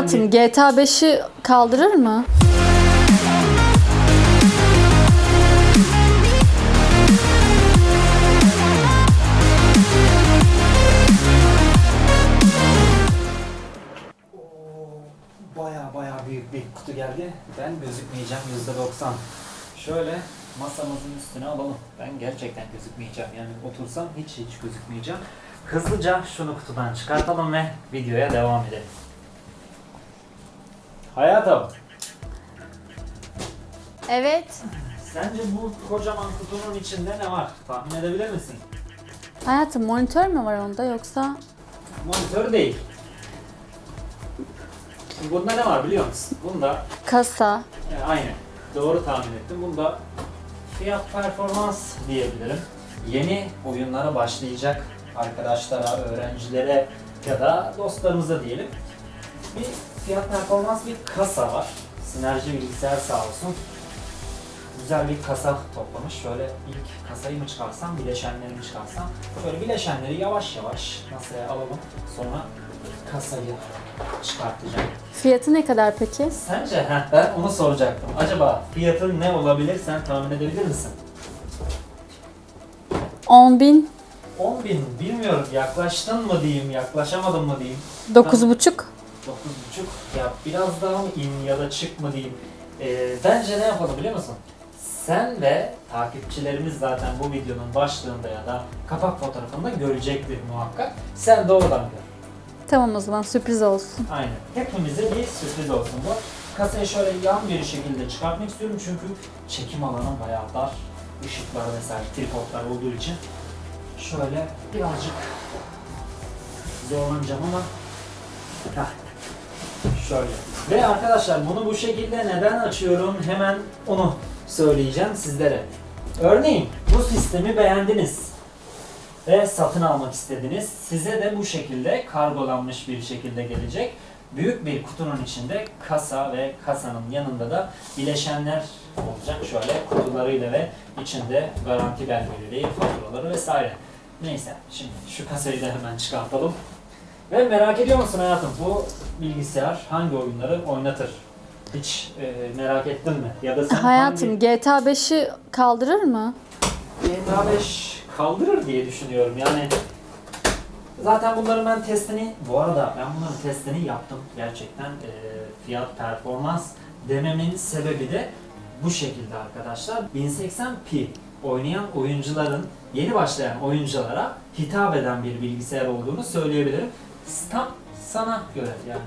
Hayatım GTA 5'i kaldırır mı? Baya baya büyük bir kutu geldi. Ben gözükmeyeceğim %90. Şöyle masamızın üstüne alalım. Ben gerçekten gözükmeyeceğim. Yani otursam hiç hiç gözükmeyeceğim. Hızlıca şunu kutudan çıkartalım ve videoya devam edelim. Hayatım, Evet. sence bu kocaman kutunun içinde ne var? Tahmin edebilir misin? Hayatım monitör mü var onda yoksa? Monitör değil. Bunda ne var biliyor musun? Bunda Kasa. E, aynen. Doğru tahmin ettim. Bunda fiyat performans diyebilirim. Yeni oyunlara başlayacak arkadaşlara, öğrencilere ya da dostlarımıza diyelim. Bir fiyat performans bir kasa var. Sinerji bilgisayar sağ olsun. Güzel bir kasa toplamış. Şöyle ilk kasayı mı çıkarsam, bileşenleri mi çıkarsam. Şöyle bileşenleri yavaş yavaş masaya alalım. Sonra kasayı çıkartacağım. Fiyatı ne kadar peki? Sence? Heh, ben onu soracaktım. Acaba fiyatı ne olabilir sen tahmin edebilir misin? 10 bin. 10 bin bilmiyorum yaklaştın mı diyeyim yaklaşamadın mı diyeyim. 9,5. 9,5 ya biraz daha mı in ya da çık mı diyeyim. Ee, bence ne yapalım biliyor musun? Sen ve takipçilerimiz zaten bu videonun başlığında ya da kapak fotoğrafında görecektir muhakkak. Sen de oradan gör. Tamam o zaman sürpriz olsun. Aynen. Hepimize bir sürpriz olsun bu. Kasayı şöyle yan bir şekilde çıkartmak istiyorum çünkü çekim alanı bayağı dar. Işıklar vesaire tripodlar olduğu için. Şöyle birazcık zorlanacağım ama Heh. Şöyle. Ve arkadaşlar bunu bu şekilde neden açıyorum hemen onu söyleyeceğim sizlere. Örneğin bu sistemi beğendiniz ve satın almak istediniz. Size de bu şekilde kargolanmış bir şekilde gelecek. Büyük bir kutunun içinde kasa ve kasanın yanında da bileşenler olacak. Şöyle kutularıyla ve içinde garanti belgeleri, faturaları vesaire. Neyse şimdi şu kasayı da hemen çıkartalım. Ve merak ediyor musun hayatım bu bilgisayar hangi oyunları oynatır? Hiç e, merak ettin mi? Ya da sen Hayatım hangi... GTA 5'i kaldırır mı? GTA 5 kaldırır diye düşünüyorum. Yani zaten bunların ben testini, bu arada ben bunların testini yaptım. Gerçekten e, fiyat performans dememin sebebi de bu şekilde arkadaşlar. 1080p oynayan oyuncuların, yeni başlayan oyunculara hitap eden bir bilgisayar olduğunu söyleyebilirim. Tam sana göre yani.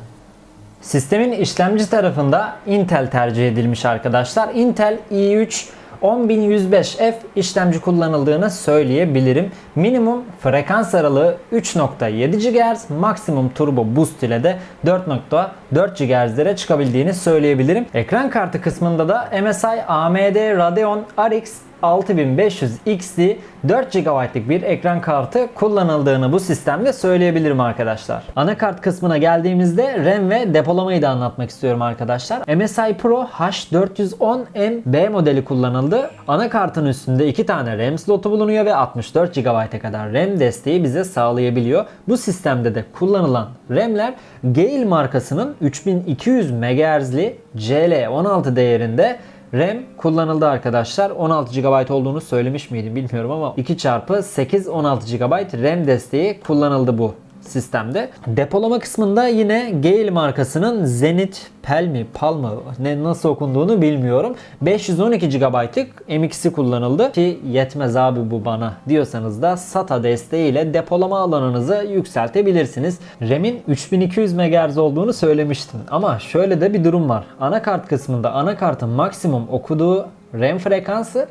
Sistemin işlemci tarafında Intel tercih edilmiş arkadaşlar. Intel i3 10105F işlemci kullanıldığını söyleyebilirim. Minimum frekans aralığı 3.7 GHz, maksimum turbo boost ile de 4.4 GHz'lere çıkabildiğini söyleyebilirim. Ekran kartı kısmında da MSI AMD Radeon RX 6500 XT 4 GB'lık bir ekran kartı kullanıldığını bu sistemde söyleyebilirim arkadaşlar. Anakart kısmına geldiğimizde RAM ve depolamayı da anlatmak istiyorum arkadaşlar. MSI Pro H410M B modeli kullanıldı. Anakartın üstünde 2 tane RAM slotu bulunuyor ve 64 GB'a kadar RAM desteği bize sağlayabiliyor. Bu sistemde de kullanılan RAM'ler Gale markasının 3200 MHz'li CL16 değerinde RAM kullanıldı arkadaşlar. 16 GB olduğunu söylemiş miydim bilmiyorum ama 2 çarpı 8 16 GB RAM desteği kullanıldı bu sistemde. Depolama kısmında yine Gale markasının Zenith Pel mi Pal mı ne nasıl okunduğunu bilmiyorum. 512 GB'lık M2'si kullanıldı ki yetmez abi bu bana diyorsanız da SATA desteğiyle depolama alanınızı yükseltebilirsiniz. RAM'in 3200 MHz olduğunu söylemiştim ama şöyle de bir durum var. Anakart kısmında anakartın maksimum okuduğu RAM frekansı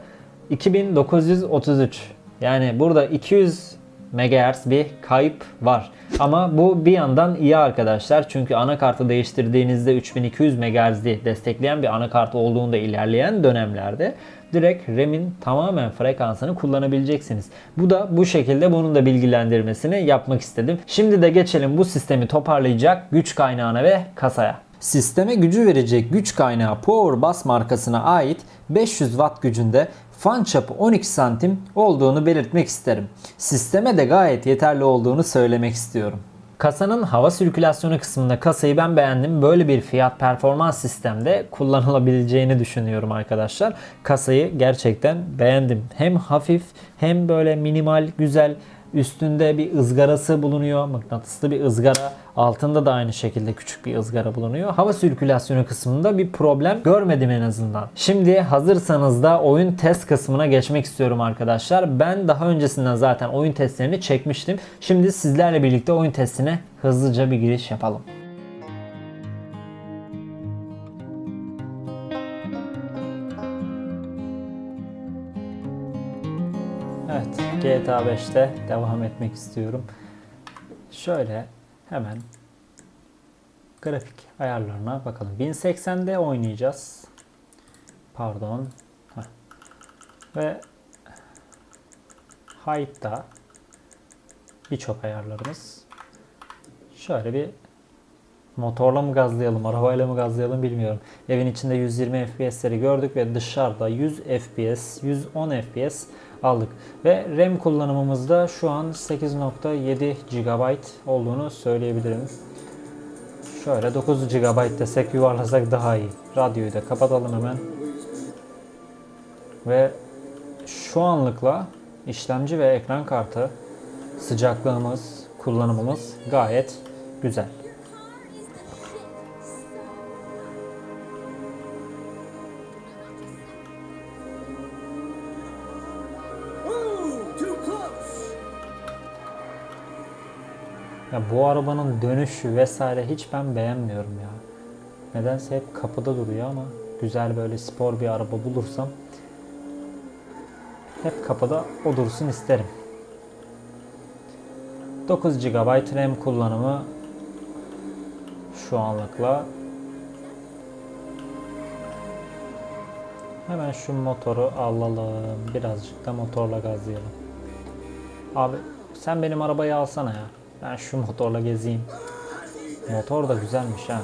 2933. Yani burada 200 MHz bir kayıp var. Ama bu bir yandan iyi arkadaşlar. Çünkü anakartı değiştirdiğinizde 3200 MHz'i destekleyen bir anakart olduğunda ilerleyen dönemlerde direkt RAM'in tamamen frekansını kullanabileceksiniz. Bu da bu şekilde bunun da bilgilendirmesini yapmak istedim. Şimdi de geçelim bu sistemi toparlayacak güç kaynağına ve kasaya. Sisteme gücü verecek güç kaynağı Power Bus markasına ait 500 Watt gücünde fan çapı 12 santim olduğunu belirtmek isterim. Sisteme de gayet yeterli olduğunu söylemek istiyorum. Kasanın hava sirkülasyonu kısmında kasayı ben beğendim. Böyle bir fiyat performans sistemde kullanılabileceğini düşünüyorum arkadaşlar. Kasayı gerçekten beğendim. Hem hafif hem böyle minimal güzel Üstünde bir ızgarası bulunuyor. Mıknatıslı bir ızgara. Altında da aynı şekilde küçük bir ızgara bulunuyor. Hava sirkülasyonu kısmında bir problem görmedim en azından. Şimdi hazırsanız da oyun test kısmına geçmek istiyorum arkadaşlar. Ben daha öncesinden zaten oyun testlerini çekmiştim. Şimdi sizlerle birlikte oyun testine hızlıca bir giriş yapalım. GTA 5'te devam etmek istiyorum. Şöyle hemen grafik ayarlarına bakalım. 1080'de oynayacağız. Pardon. Heh. Ve height'ta birçok ayarlarımız. Şöyle bir motorla mı gazlayalım, arabayla mı gazlayalım bilmiyorum. Evin içinde 120 FPS'leri gördük ve dışarıda 100 FPS, 110 FPS aldık. Ve RAM kullanımımızda şu an 8.7 GB olduğunu söyleyebilirim. Şöyle 9 GB desek yuvarlasak daha iyi. Radyoyu da kapatalım hemen. Ve şu anlıkla işlemci ve ekran kartı sıcaklığımız, kullanımımız gayet güzel. Ya bu arabanın dönüşü vesaire hiç ben beğenmiyorum ya. Nedense hep kapıda duruyor ama güzel böyle spor bir araba bulursam hep kapıda o dursun isterim. 9 GB RAM kullanımı şu anlıkla Hemen şu motoru alalım. Birazcık da motorla gazlayalım. Abi sen benim arabayı alsana ya. Ben şu motorla gezeyim. Motor da güzelmiş ha.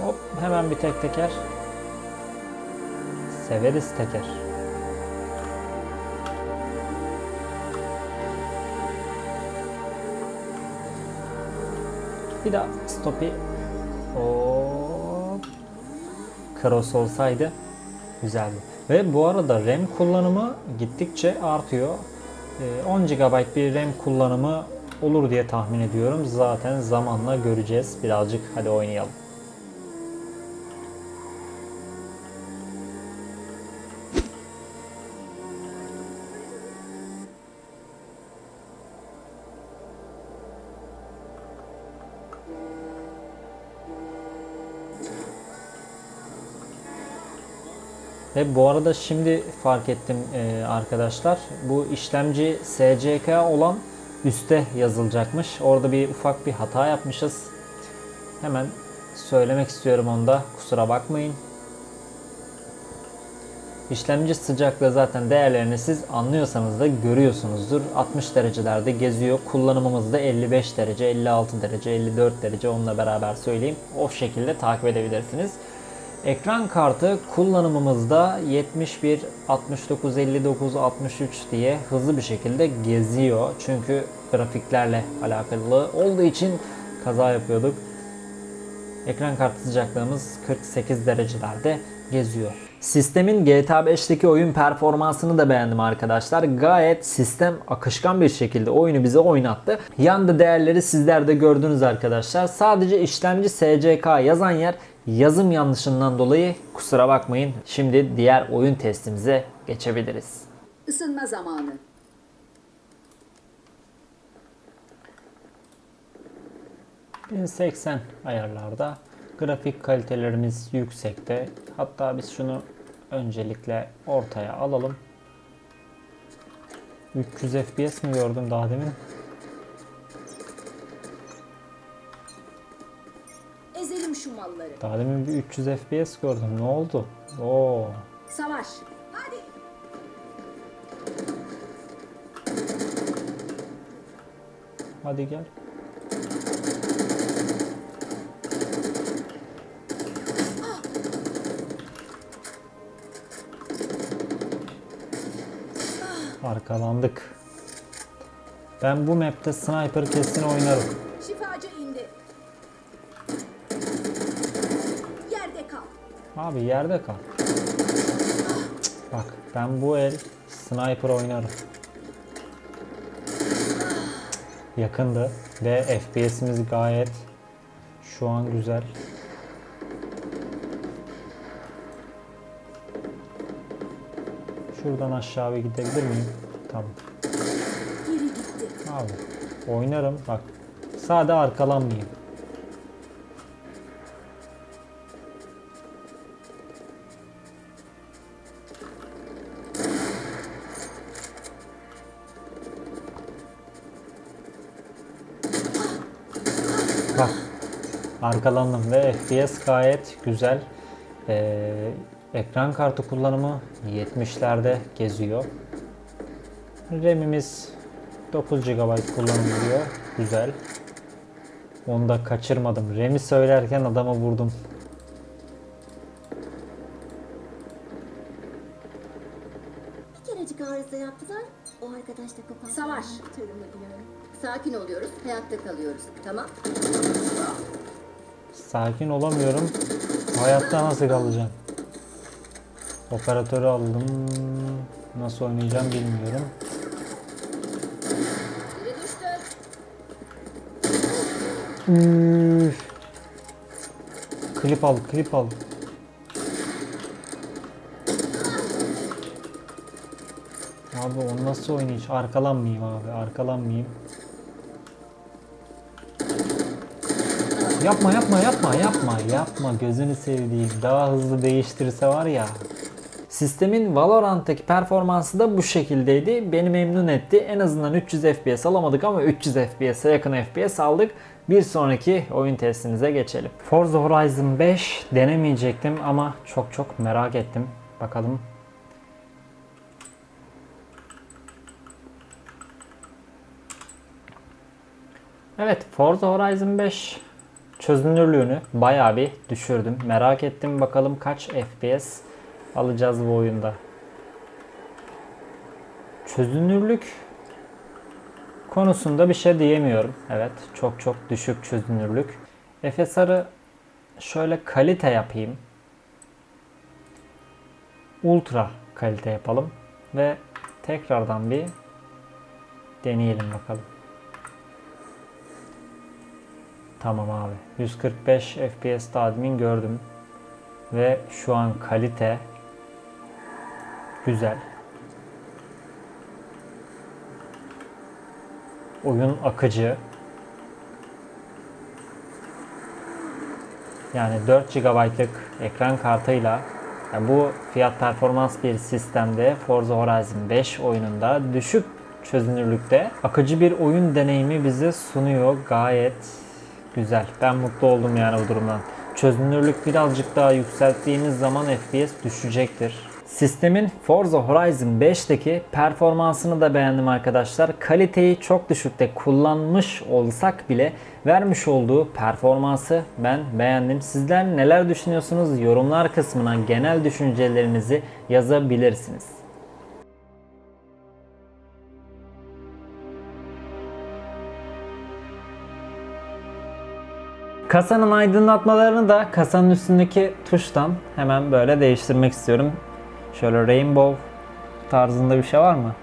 Hop hemen bir tek teker. Severiz teker. Bir daha stopi. Hop. Cross olsaydı güzeldi. Ve bu arada RAM kullanımı gittikçe artıyor. Ee, 10 GB bir RAM kullanımı olur diye tahmin ediyorum. Zaten zamanla göreceğiz. Birazcık hadi oynayalım. Ve bu arada şimdi fark ettim e, arkadaşlar. Bu işlemci SCK olan üste yazılacakmış. Orada bir ufak bir hata yapmışız. Hemen söylemek istiyorum onu da. Kusura bakmayın. İşlemci sıcaklığı zaten değerlerini siz anlıyorsanız da görüyorsunuzdur. 60 derecelerde geziyor. Kullanımımız da 55 derece, 56 derece, 54 derece onunla beraber söyleyeyim. O şekilde takip edebilirsiniz. Ekran kartı kullanımımızda 71, 69, 59, 63 diye hızlı bir şekilde geziyor. Çünkü grafiklerle alakalı olduğu için kaza yapıyorduk. Ekran kartı sıcaklığımız 48 derecelerde geziyor. Sistemin GTA 5'teki oyun performansını da beğendim arkadaşlar. Gayet sistem akışkan bir şekilde oyunu bize oynattı. Yanda değerleri sizler de gördünüz arkadaşlar. Sadece işlemci SCK yazan yer yazım yanlışından dolayı kusura bakmayın. Şimdi diğer oyun testimize geçebiliriz. Isınma zamanı. ...1080 ayarlarda. Grafik kalitelerimiz yüksekte. Hatta biz şunu öncelikle ortaya alalım. 300 FPS mi gördüm daha demin? Malları. Daha demin bir 300 FPS gördüm. Ne oldu? Oo. Savaş. Hadi. Hadi gel. Arkalandık. Ben bu map'te sniper kesin oynarım. Abi yerde kal. Bak ben bu el sniper oynarım. Yakındı ve FPS'imiz gayet şu an güzel. Şuradan aşağı bir gidebilir miyim? Tamam. Abi oynarım bak. Sade arkalanmayayım. Bak arkalandım ve FPS gayet güzel. Ee, ekran kartı kullanımı 70'lerde geziyor. RAM'imiz 9 GB kullanılıyor. Güzel. Onu da kaçırmadım. RAM'i söylerken adamı vurdum. Savaş. Sakin oluyoruz. Hayatta kalıyoruz. Tamam. Sakin olamıyorum. Hayatta nasıl kalacağım? Operatörü aldım. Nasıl oynayacağım bilmiyorum. Üf. Klip al, klip al. Abi o nasıl oynayış? Arkalanmayayım abi, arkalanmayayım. Yapma yapma yapma yapma yapma gözünü sevdiğim daha hızlı değiştirirse var ya. Sistemin Valorant'taki performansı da bu şekildeydi. Beni memnun etti. En azından 300 FPS alamadık ama 300 FPS'e yakın FPS aldık. Bir sonraki oyun testimize geçelim. Forza Horizon 5 denemeyecektim ama çok çok merak ettim. Bakalım Evet, Forza Horizon 5 çözünürlüğünü bayağı bir düşürdüm. Merak ettim bakalım kaç FPS alacağız bu oyunda. Çözünürlük konusunda bir şey diyemiyorum. Evet, çok çok düşük çözünürlük. FSR'ı şöyle kalite yapayım. Ultra kalite yapalım ve tekrardan bir deneyelim bakalım. Tamam abi. 145 FPS admin gördüm. Ve şu an kalite güzel. Oyun akıcı. Yani 4 GB'lık ekran kartıyla yani bu fiyat performans bir sistemde Forza Horizon 5 oyununda düşük çözünürlükte akıcı bir oyun deneyimi bize sunuyor. Gayet güzel. Ben mutlu oldum yani bu durumdan. Çözünürlük birazcık daha yükselttiğiniz zaman FPS düşecektir. Sistemin Forza Horizon 5'teki performansını da beğendim arkadaşlar. Kaliteyi çok düşükte kullanmış olsak bile vermiş olduğu performansı ben beğendim. Sizler neler düşünüyorsunuz? Yorumlar kısmına genel düşüncelerinizi yazabilirsiniz. Kasanın aydınlatmalarını da kasanın üstündeki tuştan hemen böyle değiştirmek istiyorum. Şöyle rainbow tarzında bir şey var mı?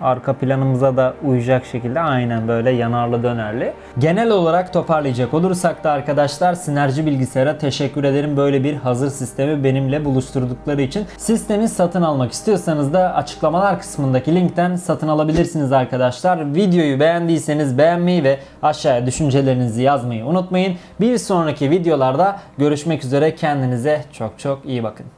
Arka planımıza da uyacak şekilde aynen böyle yanarlı dönerli. Genel olarak toparlayacak olursak da arkadaşlar Sinerji Bilgisayar'a teşekkür ederim. Böyle bir hazır sistemi benimle buluşturdukları için. Sistemi satın almak istiyorsanız da açıklamalar kısmındaki linkten satın alabilirsiniz arkadaşlar. Videoyu beğendiyseniz beğenmeyi ve aşağıya düşüncelerinizi yazmayı unutmayın. Bir sonraki videolarda görüşmek üzere. Kendinize çok çok iyi bakın.